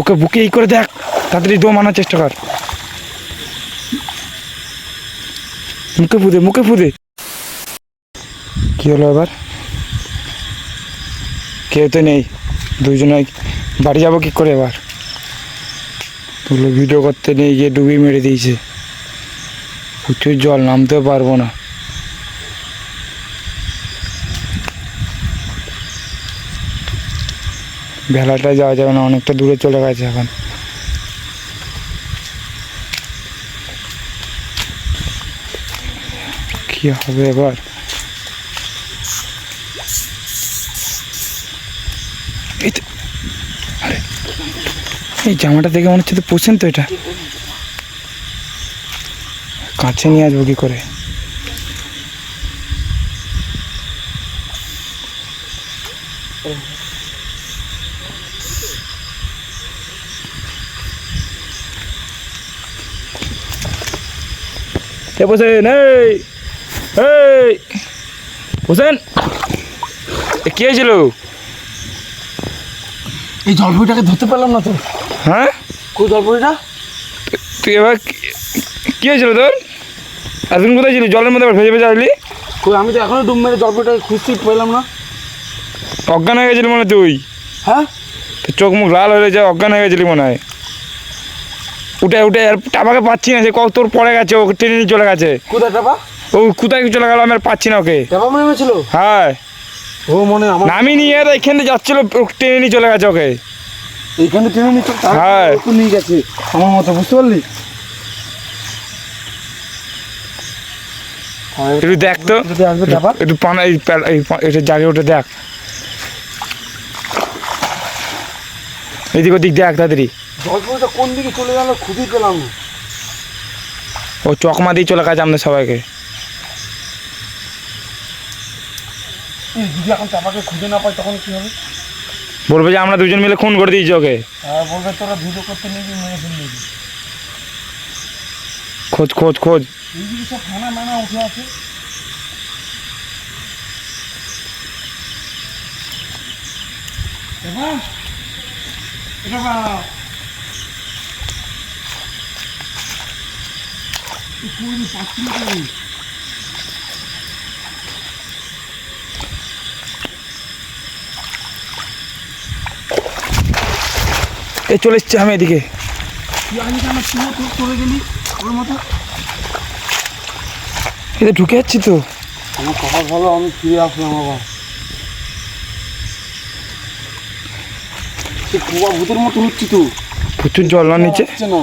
ওকে বুকে এই করে দেখ, তাড়াতাড়ি দম আনার চেষ্টা কর। মুখে ফুদে মুখে ফুদে কি হলো এবার? কেউ তো নেই দুজনে বাড়ি যাব কি করে এবার? ভিডিও করতে নিয়ে গিয়ে ডুবি মেরে দিয়েছে। প্রচুর জল, নামতেও পারব না। ভেলাটা যাওয়া যাবে না, অনেকটা দূরে চলে গেছে এখন। কি হবে এবার? এই জামাটা দেখে মনে হচ্ছে তো পোষেন তো এটা। কাছে নিয়ে আসব কি করে? এ বসেন এই এই বসেন এ কি হয়েছিল এই জলপুরিটাকে ধরতে পারলাম না তো। হ্যাঁ? কোন জলপুরিটা? তুই এবার কি- হয়েছিল তোর? এতদিন কোথায় ছিলি? জলের মধ্যে ভেজে ভেজে আসলি? কই আমি তো এখনও ডুব মেরে জলপুরিটাকে খুঁজতে পেলাম না। অজ্ঞান হয়ে গেছিলি মনে তুই? হ্যাঁ? তোর চোখ মুখ লাল হয়ে যায় অজ্ঞান হয়ে গেছিলি মনে হয়। উঠে উঠে আর টাপাকে পাচ্ছি না সে কত তোর পড়ে গেছে ও টেনে নিয়ে চলে গেছে। কোথায় টাপা ও কোথায় চলে গেল আমি আর পাচ্ছি না ওকে। টাপা মনে হয়েছিল? হ্যাঁ। ও মনে আমার নামি নিয়ে আর এখান থেকে যাচ্ছিল নিয়ে চলে গেছে ওকে। এইখানে নিচ্ছে হ্যাঁ। নিয়ে গেছে আমার মতো বুঝতে পারলি? একটু দেখ তো। একটু পানা এটা জাগে ওটা দেখ। এদিক ওদিক দেখ তাড়াতাড়ি। জলপুরিটা কোন দিকে চলে গেল খুঁজেই পেলাম না। ও চকমা দিয়ে চলে গেছে আমাদের সবাইকে। এই যদি এখন টাপাকে খুঁজে না পাই তখন কি হবে? বলবে যে আমরা দুজন মিলে খুন করে দিয়েছি ওকে। আর বলবে তোরা ভিডিও করতে নিয়ে গিয়ে মেরে ফেললি খোঁজ খোঁজ খোঁজ। এইদিকে সব ফানা মানা উঠে আছে। টাপা এ এই পাচ্ছি না এ চলে এসছে আমি এদিকে। এতে ঢুকে যাচ্ছি তো। আমার কপাল ভালো আমি ফিরে আসলাম আবার কুয়া ভূতের মতো হচ্ছি তো। প্রচুর জল না নিচে? না।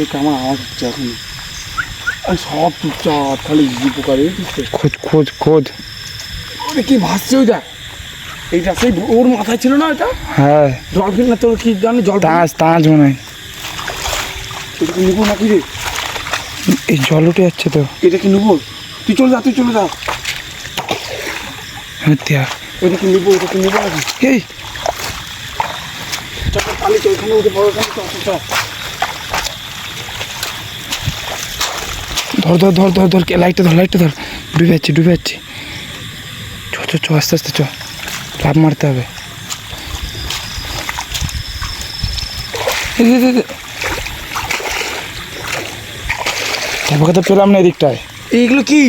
এদিকে আমার আওয়াজ হচ্ছে এখন আর সব চুপচাপ খালি পোকা রে খোঁজ খোঁজ খোঁজ। ওরে কি ভাসছে ওইটা এইটা সেই ওর মাথায় ছিল না ওইটা হ্যাঁ। জল কিনা তোর কি জানি জল তাঁজ তাঁজ মনে হয়। এটা কি নিবো নাকি রে? এই জল উঠে যাচ্ছে তো। এটা কি নিবো তুই চলে যা তুই চলে যা। হ্যাঁ। এটা কি নিবো এটা কি নিবো নাকি? এই। চল পালি তো এখানে উঠে এখানে চল চল, ধর ধর ধর ধর ধর লাইটটা ধর লাইটটা ধর। ডুবে যাচ্ছি ডুবে যাচ্ছি। চ চ চ আস্তে আস্তে চ। লাভ মারতে হবে। তো পেলাম না এদিকটায়। এইগুলো কি?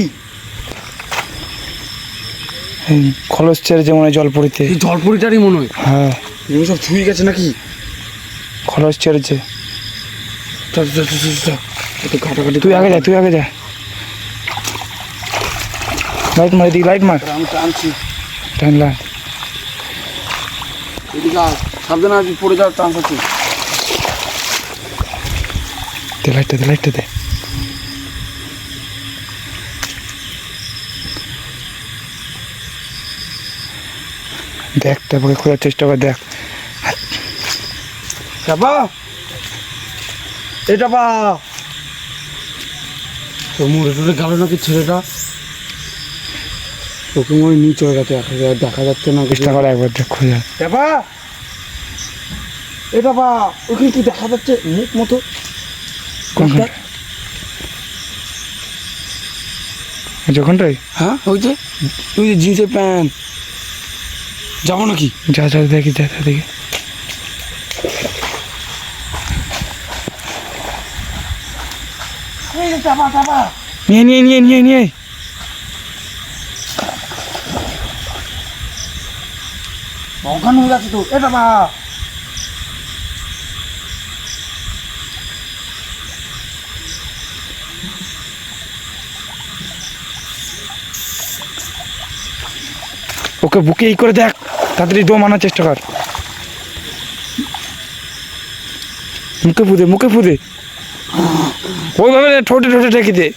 এই খলস ছেড়ে যে মনে হয় জলপুরিতে। জলপুরিটারই মনে হয়। হ্যাঁ। এগুলো সব ছুঁয়ে গেছে নাকি? খলস ছেড়েছে চল চল চল চল চল এত ঘাটাঘাটি তুই আগে যা তুই আগে যা। লাইট মার এদিকে লাইট মার। আমি টানছি। টান লাইট এদিকে আয়। সাবধানে আজ পড়ে যাওয়ার চান্স আছে দে লাইটটা দে লাইটটা দে। দেখ তারপরে খোঁজার চেষ্টা কর দেখ। চাপা এটা পা। তো মরে টরে গেল নাকি ছেলেটা? ওকে মনে নিয়ে চলে গেছে দেখা যা- দেখা যাচ্ছে না কিছু। চেষ্টা কর একবার দেখ খোঁজা চাপা এটা পা ওকে কি দেখা যাচ্ছে? মুখ মতো? যখনটাই হ্যাঁ ওই যে ওই যে জিন্সের প্যান্ট। যাব নাকি? যা যা দেখি যা যা দেখি। চাপা চাপা নিয়ে নিয়ে নিয়ে নিয়ে নিয়ে। ওখানে হয়ে যাচ্ছে তো। এটা বা ওকে বুকে ই করে দেখ তাড়াতাড়ি দম আনার চেষ্টা কর। মুখে ফুদে মুখে ফুদে। ওইভাবে ঠোঁটে ঠোঁটে ঠেকে দে।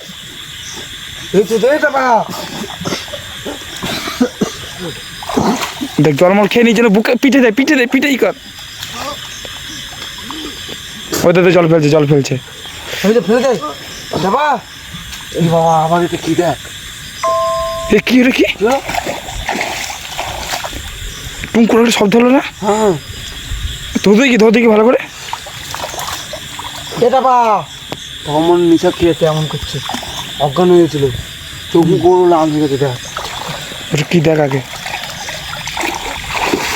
দেখ জলমল খেয়ে নিয়ে যেন বুকে পিঠে দেয় পিঠে দেয় পিঠেই কর। ওদের তো জল ফেলছে জল ফেলছে। ওই কি কি রে কি? কি হলো? টুম করে শব্দ হলো না? হ্যাঁ। ধর দেখি ধর দেখি ভালো করে? এটা বা তখন নিশা খেয়েছে এমন করছে। অজ্ঞান হয়েছিল তবু গরু লাল হয়ে গেছে দেখ। ওটা কি দেখ আগে?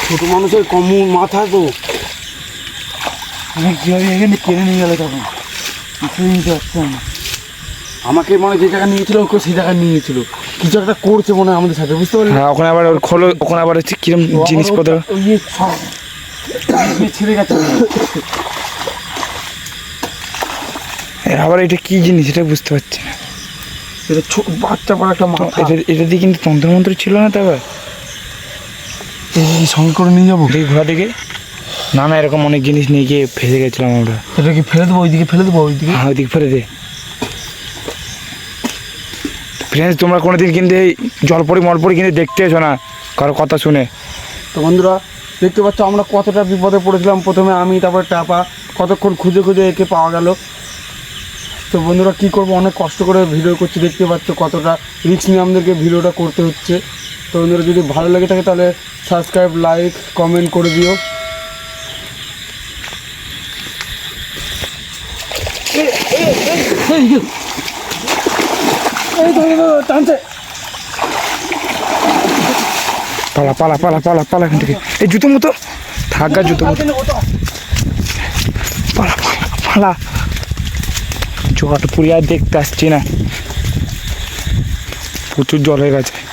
ছোট মানুষের কম মাথা তো। আমি কীভাবে এখানে কেড়ে নিয়ে গেলে তখন? কিছুই নিতে পারছিলাম না। আমাকে মানে যে জায়গায় নিয়েছিল ওকে সেই জায়গায় নিয়েছিল কিছু একটা করছে মনে হয় আমাদের সাথে বুঝতে পারলি? হ্যাঁ ওখানে আবার ওর খোলো ওখানে আবার হচ্ছে কিরম জিনিসপত্র? ইয়ে ছিঁড়ে গেছে। এ আবার এটা কি জিনিস? এটা বুঝতে পারছি না। এটা ছোট বাচ্চা পড়া একটা মাথা। এটা এটা দিয়ে কিন্তু তন্ত্র মন্ত্র ছিল না তো আবার? এই সঙ্গে করে নিয়ে যাব। দেখি ঘোড়া দিকে না না এরকম অনেক জিনিস নিয়ে গিয়ে ফেসে গেছিলাম আমরা। এটা কি ফেলে দেবো? ওইদিকে ফেলে দেবো ওইদিকে? হ্যাঁ ওইদিকে ফেলে দে। ফ্রেন্ডস তোমরা কোনোদিন কিন্তু এই জলপরি মলপরি কিন্তু দেখতে এসো না কারও কথা শুনে। তো বন্ধুরা দেখতে পাচ্ছ আমরা কতটা বিপদে পড়েছিলাম। প্রথমে আমি তারপরে টাপা। কতক্ষণ খুঁজে খুঁজে একে পাওয়া গেল। তো বন্ধুরা কী করব? অনেক কষ্ট করে ভিডিও করছি দেখতে পাচ্ছ কতটা রিস্ক নিয়ে আমাদেরকে ভিডিওটা করতে হচ্ছে। তো বন্ধুরা যদি ভালো লেগে থাকে তাহলে সাবস্ক্রাইব লাইক কমেন্ট করে দিও। পালা পালা পালা পালা পালা এখান থেকে। এই জুতো মতো। থাকা জুতো মতো। পালা পালা পালা। জট পুরি দেখতে আসছি না। প্রচুর জল হয়ে গেছে।